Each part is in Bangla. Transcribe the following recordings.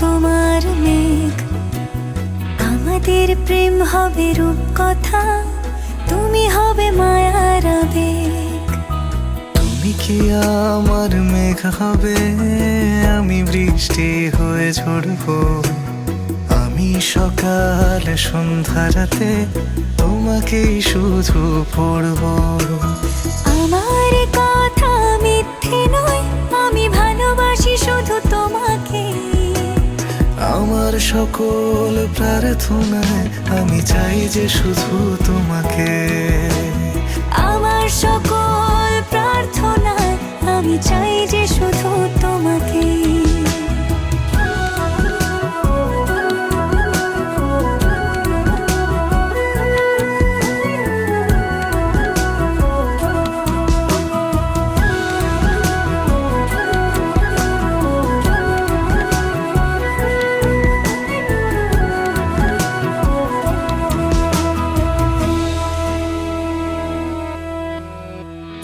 তোমার মেঘ। আমাদের প্রেম হবে রূপকথা। তুমি হবে আবেগ তুমি কি আমার মেঘ হবে? আমি বৃষ্টি হয়ে ঝরবো। আমি সকাল সন্ধ্যা রাতে তোমাকেই শুধু পড়ব। আমার কথা মিথ্যে নয় আমি ভালোবাসি শুধু তোমাকে। আমার সকল প্রার্থনায় আমি চাই যে শুধু তোমাকে।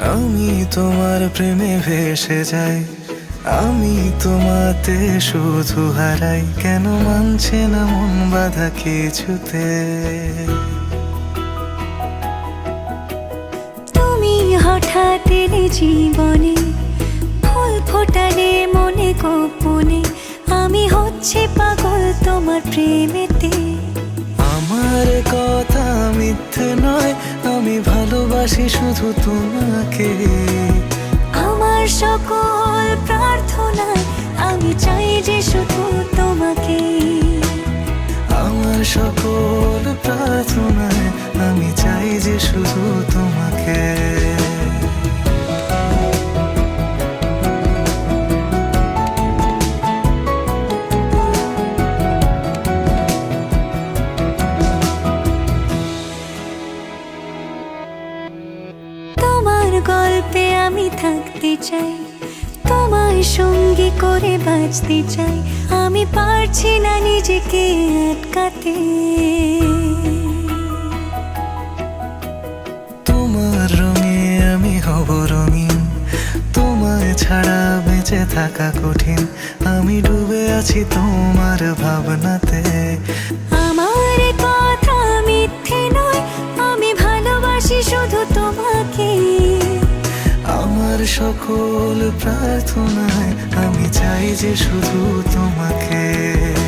আমি তোমার প্রেমে ভেসে যাই। আমি তোমাতে শুধু হারাই। কেন মানছে না মন বাধা কিছুতে? তুমি হঠাৎ এলে জীবনে, ফুল ফোটালে মনে গোপনে। আমি হচ্ছে পাগল তোমার প্রেমেতে ভালোবাসি শুধু তোমাকে। আমার সকল প্রার্থনায় আমি থাকতে চাই তোমার সঙ্গী করে বাঁচতে চাই। আমি পারছি না নিজেকে আটকাতে। তোমার রঙে আমি হব রঙিন, তোমায় ছাড়া বেঁচে থাকা কঠিন। আমি ডুবে আছি তোমার ভাবনাতে। সকল প্রার্থনায় আমি চাই যে শুধু তোমাকে।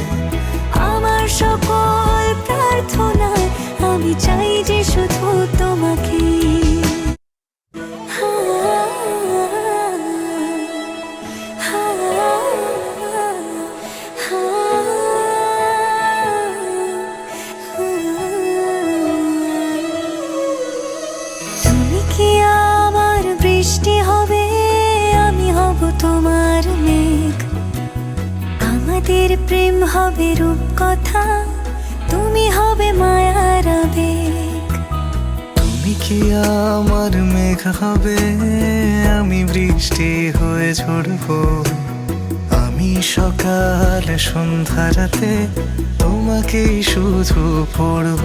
আমাদের প্রেম হবে রূপ কথা, তুমি হবে মায়ার আবেগ। তুমি কি আমার মেঘ হবে? আমি বৃষ্টি হয়ে ঝরবো। আমি সকাল সন্ধ্যা রাতে তোমাকেই শুধু পড়ব।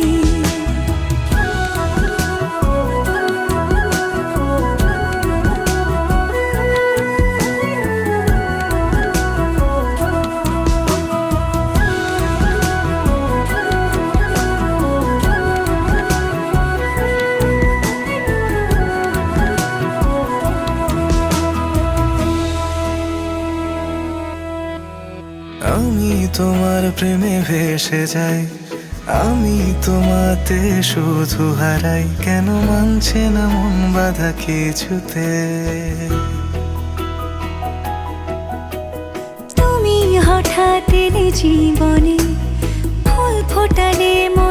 আমি তোমার প্রেমে ভেসে যাই। আমি তোমাতে শুধু হারাই। কেন মানছে না মন বাধা কিছুতে? তুমি হঠাৎ জীবনে ফুল ফোটালে মন